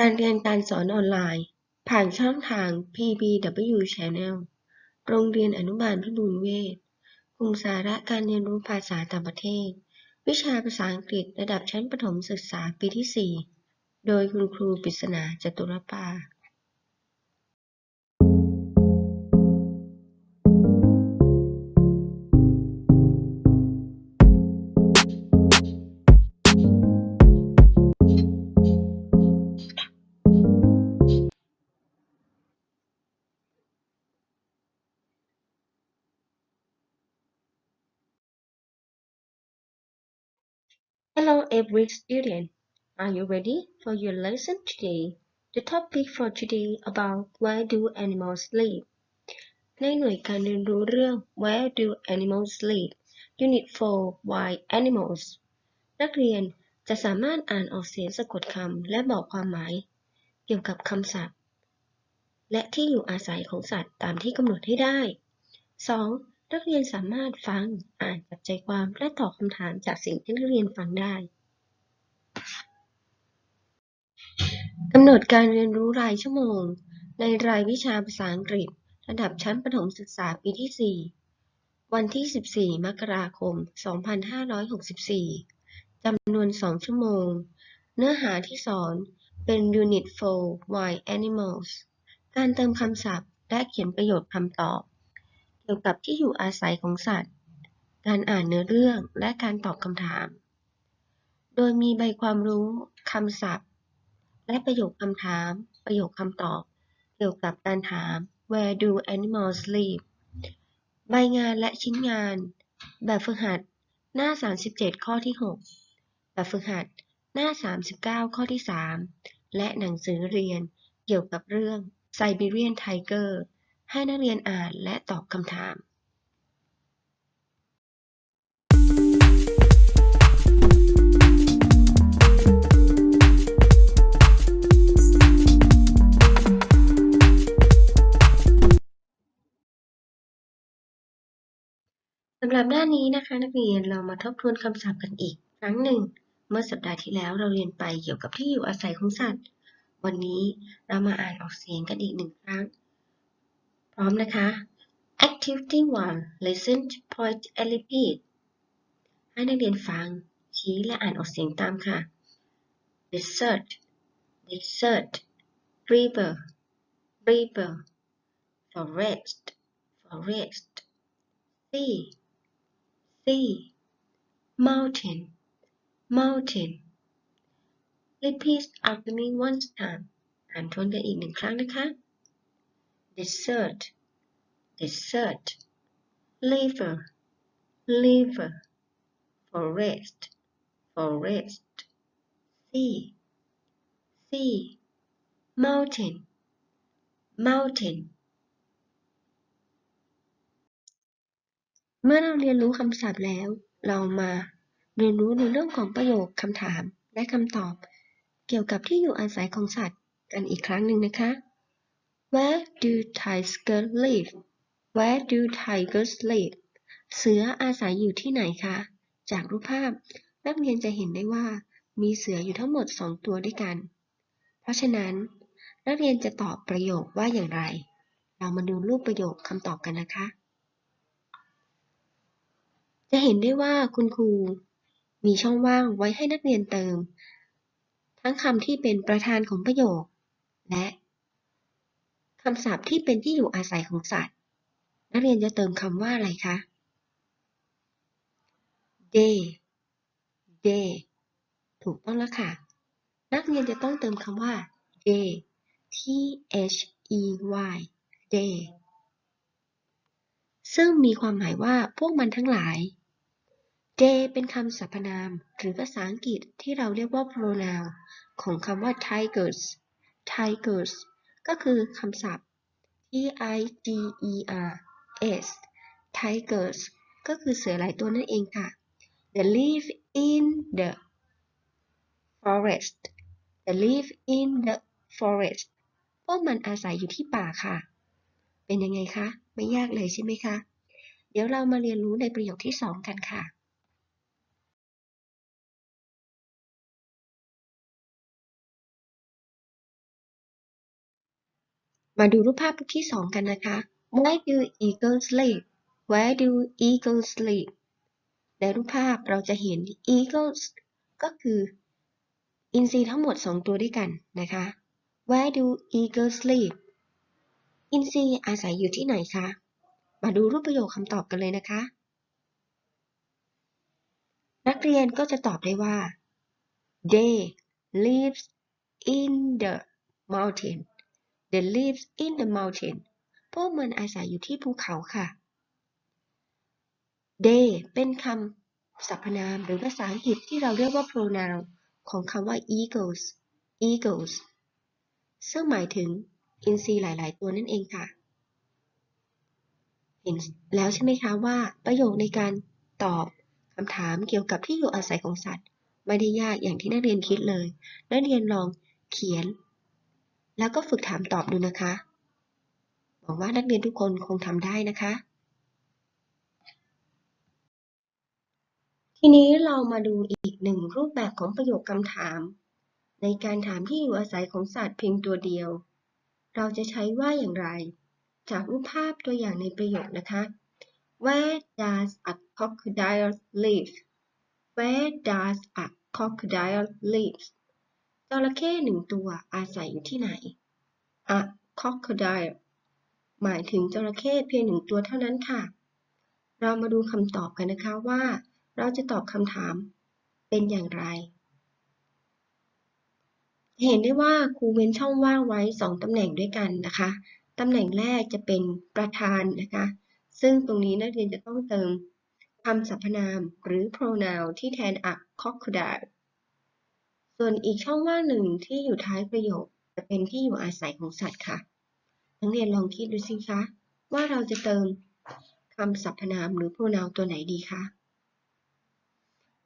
การเรียนการสอนออนไลน์ ผ่านช่องทาง PBW Channel โรงเรียนอนุบาลพิบูลเวชกลุ่มสาระการเรียนรู้ภาษาต่างประเทศ วิชาภาษาอังกฤษระดับชั้นประถมศึกษาปีที่ 4 โดยคุณครูปริศนาจตุรปา Hello every student. Are you ready for your lesson today? The topic for today about where do animals live? ในหน่วยการเรียนรู้เรื่อง Where do animals live? Unit 4 Why animals? นักเรียนจะสามารถอ่านออกเสียงสะกดคำและบอกความหมาย เกี่ยวกับคำศัพท์ และที่อยู่อาศัยของสัตว์ตามที่กำหนดให้ได้ 2. นักเรียนสามารถฟัง อ่าน จับใจความ และตอบคำถามจากสิ่งที่นักเรียนฟังได้กำหนดการเรียนรู้รายชั่วโมง ในรายวิชาภาษาอังกฤษ ระดับชั้นประถมศึกษาปีที่ 4 วันที่ 14 มกราคม 2564 จำนวน 2 ชั่วโมง เนื้อหาที่สอนเป็น Unit 4 Why Animals การเติมคำศัพท์ และเขียนประโยคคำตอบ เกี่ยวกับที่อยู่อาศัยของสัตว์ การอ่านเนื้อเรื่องและการตอบคำถาม โดยมีใบความรู้คำศัพท์ และประโยคคำถาม ประโยคคำตอบ เกี่ยวกับการถาม Where do animals live ใบงานและชิ้นงาน แบบฝึกหัดหน้า 37 ข้อที่ 6 แบบฝึกหัดหน้า 39 ข้อที่ 3 และหนังสือเรียนเกี่ยวกับเรื่อง Siberian Tiger ให้นักเรียนอ่านและตอบคำถามสำหรับด้านนี้นะคะ นักเรียนเรามาทบทวนคำศัพท์กันอีก ครั้งหนึ่ง เมื่อสัปดาห์ที่แล้วเราเรียนไปเกี่ยวกับที่อยู่อาศัยของสัตว์ วันนี้เรามาอ่านออกเสียงกันอีกหนึ่งครั้ง พร้อมนะคะ Activity 1 Listen point and repeat ให้นักเรียนฟัง ชี้และอ่านออกเสียงตามค่ะ Desert Desert River River Forest Forest Sea sea, mountain, mountain. Repeat after me once time. อ่านทวนกันอีกหนึ่งครั้งนะคะ Desert, desert. River, river. Forest, forest. Sea, sea. Mountain, mountain. เมื่อเราเรียนรู้คำศัพท์แล้ว เรามาเรียนรู้ในเรื่องของประโยคคำถามและคำตอบ เกี่ยวกับที่อยู่อาศัยของสัตว์กันอีกครั้งหนึ่งนะคะ Where do tigers live Where do tigers live เสืออาศัยอยู่ที่ไหนคะ จากรูปภาพนักเรียนจะเห็นได้ว่า มีเสืออยู่ทั้งหมด 2 ตัวด้วยกัน เพราะฉะนั้น นักเรียนจะตอบประโยคว่าอย่างไร เรามาดูรูปประโยคคำตอบกันนะคะ จะเห็นได้ว่าคุณครูมีช่องว่างไว้ให้นักเรียนเติม ทั้งคำที่เป็นประธานของประโยค และ คำศัพท์ที่เป็นที่อยู่อาศัยของสัตว์ นักเรียนจะเติมคำว่าอะไรคะ they they ถูกต้องแล้วค่ะ นักเรียนจะต้องเติมคำว่า they t h e y they ซึ่งมีความหมายว่าพวกมันทั้งหลาย they เป็นคำสรรพนาม หรือภาษาอังกฤษที่เราเรียกว่า pronoun ของคำว่า tigers tigers ก็คือคำศัพท์ i g e r s tigers ก็คือเสือหลายตัวนั่นเองค่ะ they live in the forest they live in the forest พวกมันอาศัยอยู่ที่ป่าค่ะ เป็นยังไงคะ ไม่ยากเลยใช่ไหมคะ เดี๋ยวเรามาเรียนรู้ในประโยคที่สองกันค่ะ มาดูรูปภาพที่สองกันนะคะ Where do eagles sleep Where do eagles sleep ในรูปภาพเราจะเห็น eagles ก็คืออินทรีทั้งหมด 2 ตัวด้วยกันนะคะ Where do eagles sleep อินทรีอาศัยอยู่ที่ไหนคะ มาดูรูปประโยคคำตอบกันเลยนะคะ นักเรียนก็จะตอบได้ว่า they lives in the mountain they lives in the mountain พวกมันอาศัยอยู่ที่ภูเขาค่ะ they เป็นคำสรรพนามหรือภาษาอังกฤษที่เราเรียกว่า pronoun ของคำว่า eagles eagles ซึ่งหมายถึงอินทรีหลาย ๆ ตัวนั่นเองค่ะ เห็นแล้วใช่ไหมคะว่าประโยคในการตอบคำถามเกี่ยวกับที่อยู่อาศัยของสัตว์ ไม่ได้ยากอย่างที่นักเรียนคิดเลย นักเรียนลองเขียน แล้วก็ฝึกถามตอบดูนะคะ หวังว่านักเรียนทุกคนคงทำได้นะคะ ทีนี้เรามาดูอีกหนึ่งรูปแบบของประโยคคำถาม ในการถามที่อยู่อาศัยของสัตว์เพียงตัวเดียว เราจะใช้ว่าอย่างไร จากรูปภาพตัวอย่างในประโยคนะคะ Where does a crocodile live Where does a crocodile live จระเข้หนึ่งตัวอาศัยอยู่ที่ไหน A crocodile หมายถึงจระเข้เพียงหนึ่งตัวเท่านั้นค่ะ เรามาดูคำตอบกันนะคะว่า เราจะตอบคำถามเป็นอย่างไร เห็นได้ว่าครูเว้นช่องว่างไว้ 2ตำแหน่งด้วยกันนะคะ ตำแหน่งแรกจะเป็นประธานนะคะ ซึ่งตรงนี้นักเรียนจะต้องเติมคำสรรพนามหรือ pronoun ที่แทน a crocodile ส่วนอีกช่องว่างหนึ่งที่อยู่ท้ายประโยค จะเป็นที่อยู่อาศัยของสัตว์ค่ะ นักเรียนลองคิดดูสิคะ ว่าเราจะเติมคำสรรพนามหรือ pronoun ตัวไหนดีคะ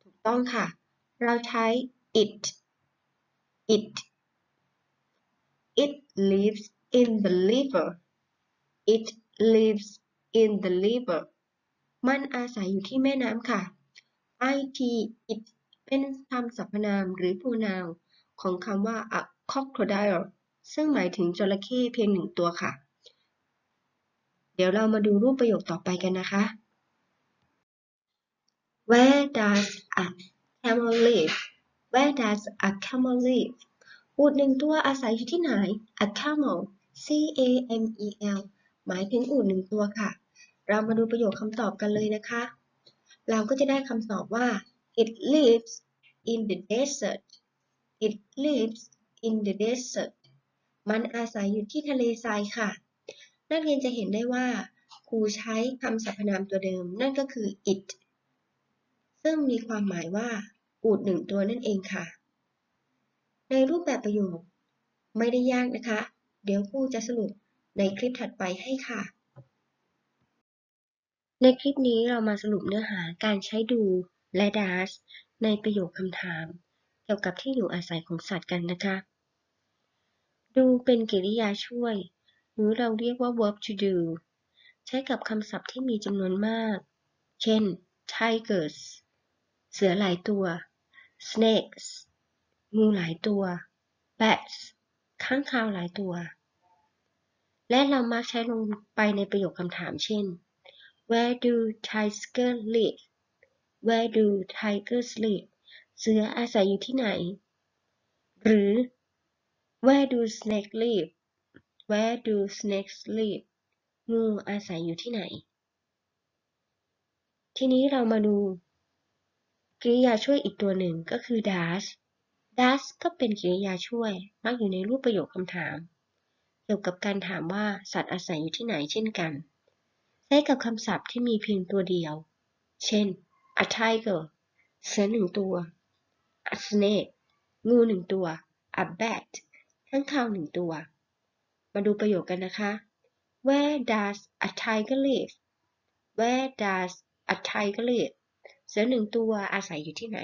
ถูกต้องค่ะ เราใช้ it it it lives in the liver it lives in the liver มันอาศัยอยู่ที่แม่น้ำค่ะ it it เป็นคำสรรพนามหรือ pronoun ของคำว่า a crocodile ซึ่งหมายถึงจระเข้เพียงหนึ่งตัวค่ะ เดี๋ยวเรามาดูรูปประโยคต่อไปกันนะคะ Where does a camel live Where does a camel live อูฐหนึ่งตัวอาศัยอยู่ที่ไหน A camel C A M E L หมายถึงอูฐหนึ่งตัวค่ะ เรามาดูประโยคคำตอบกันเลยนะคะ เราก็จะได้คำตอบว่า it lives in the desert it lives in the desert มันอาศัยอยู่ที่ทะเลทรายค่ะ นักเรียนจะเห็นได้ว่าครูใช้คำสรรพนามตัวเดิม นั่นก็คือ it ซึ่งมีความหมายว่าอูฐหนึ่งตัวนั่นเองค่ะ ในรูปแบบประโยค ไม่ได้ยากนะคะ เดี๋ยวครูจะสรุปในคลิปถัดไปให้ค่ะ ในคลิปนี้เรามาสรุปเนื้อหาการใช้ดู และ does ในประโยคคำถาม เกี่ยวกับที่อยู่อาศัยของสัตว์กันนะคะ ดูเป็นกริยาช่วย หรือเราเรียกว่า verb to do ใช้กับคำศัพท์ที่มีจำนวนมาก เช่น tigers เสือหลายตัว snakes งูหลายตัว bats ข้างคาวหลายตัว และเรามักใช้ลงไปในประโยคคำถามเช่น Where do tigers live Where do tigers live เสืออาศัยอยู่ที่ไหน หรือ Where do snakes live Where do snakes live งูอาศัยอยู่ที่ไหน ทีนี้เรามาดูกริยาช่วยอีกตัวหนึ่งก็คือ does does ก็เป็นกริยาช่วย มักอยู่ในรูปประโยคคำถาม เกี่ยวกับการถามว่าสัตว์อาศัยอยู่ที่ไหนเช่นกัน ใช้กับคำศัพท์ที่มีเพียงตัวเดียว เช่น a tiger เสือหนึ่งตัว a snake งูหนึ่งตัว a bat ข้างคาวหนึ่งตัว มาดูประโยคกันนะคะ Where does a tiger live Where does a tiger live เสือหนึ่งตัวอาศัยอยู่ที่ไหน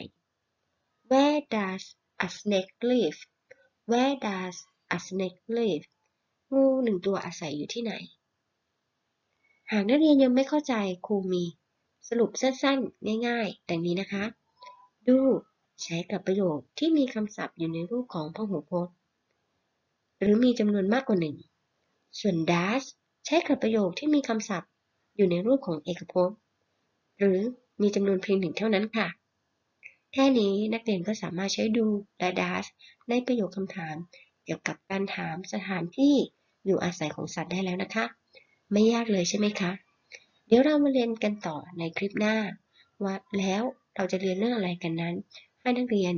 Where does a snake live Where does a snake live งูหนึ่งตัวอาศัยอยู่ที่ไหน หากนักเรียนยังไม่เข้าใจครูมี สรุปสั้นๆ ง่ายๆ ดังนี้นะคะดูใช้กับประโยคที่มีคำศัพท์อยู่ในรูปของพหูพจน์ หรือมีจำนวนมากกว่าหนึ่ง ส่วน does ใช้กับประโยคที่มีคำศัพท์อยู่ในรูปของเอกภพหรือมีจำนวนเพียงหนึ่งเท่านั้นค่ะ แค่นี้นักเรียนก็สามารถใช้ดูและ does ในประโยคคำถาม เกี่ยวกับการถามสถานที่อยู่อาศัยของสัตว์ได้แล้วนะคะ ไม่ยากเลยใช่ไหมคะ เดี๋ยวเรามาเรียนกันต่อในคลิปหน้า ว่าแล้วเราจะเรียนเรื่องอะไรกันนั้น ให้นักเรียน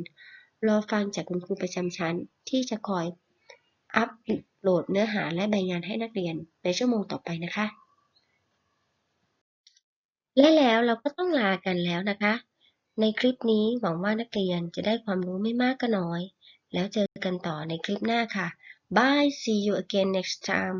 รอฟังจากคุณครูประจำชั้นที่จะคอยอัปโหลดเนื้อหาและใบงานให้นักเรียนในชั่วโมงต่อไปนะคะ และแล้วเราก็ต้องลากันแล้วนะคะ ในคลิปนี้หวังว่านักเรียนจะได้ความรู้ไม่มากก็น้อย แล้วเจอกันต่อในคลิปหน้าค่ะ Bye see you again next time